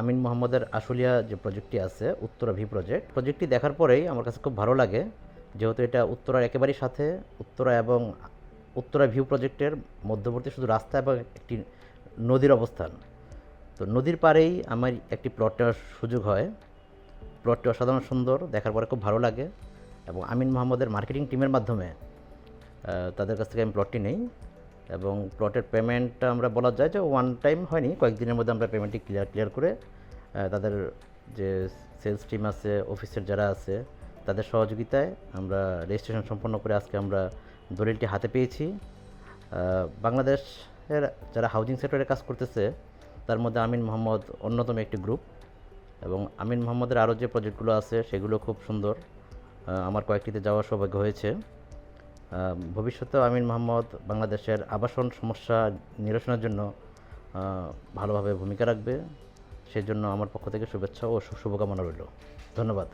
আমিন মোহাম্মদের আশুলিয়া যে প্রজেক্টটি আছে, উত্তরা ভি প্রজেক্ট, প্রজেক্টটি দেখার পরেই আমার কাছে খুব ভালো লাগে, যেহেতু এটা উত্তরার একেবারেই সাথে, উত্তরা এবং উত্তরা ভিউ প্রজেক্টের মধ্যবর্তী শুধু রাস্তা এবং একটি নদীর অবস্থান। তো নদীর পাড়েই আমার একটি প্লট নেওয়ার সুযোগ হয়। প্লটটি অসাধারণ সুন্দর, দেখার পরে খুব ভালো লাগে এবং আমিন মোহাম্মদের মার্কেটিং টিমের মাধ্যমে তাদের কাছ থেকে আমি প্লটটি নেই। এবং প্লটের পেমেন্টটা আমরা বলা যায় যে ওয়ান টাইম হয়নি, কয়েকদিনের মধ্যে আমরা পেমেন্টটি ক্লিয়ার ক্লিয়ার করে তাদের যে সেলস টিম আছে অফিসের যারা আছে, তাদের সহযোগিতায় আমরা রেজিস্ট্রেশন সম্পন্ন করে আজকে আমরা দলিলটি হাতে পেয়েছি। বাংলাদেশের যারা হাউজিং সেক্টরে কাজ করতেছে, তার মধ্যে আমিন মোহাম্মদ অন্যতম একটি গ্রুপ এবং আমিন মোহাম্মদের আরও যে প্রজেক্টগুলো আছে, সেগুলো খুব সুন্দর। আমার কয়েকটিতে যাওয়ার সৌভাগ্য হয়েছে। ভবিষ্যতেও আমিন মোহাম্মদ বাংলাদেশের আবাসন সমস্যা নিরসনের জন্য ভালোভাবে ভূমিকা রাখবে। সেজন্য আমার পক্ষ থেকে শুভেচ্ছা ও শুভকামনা রইল। ধন্যবাদ।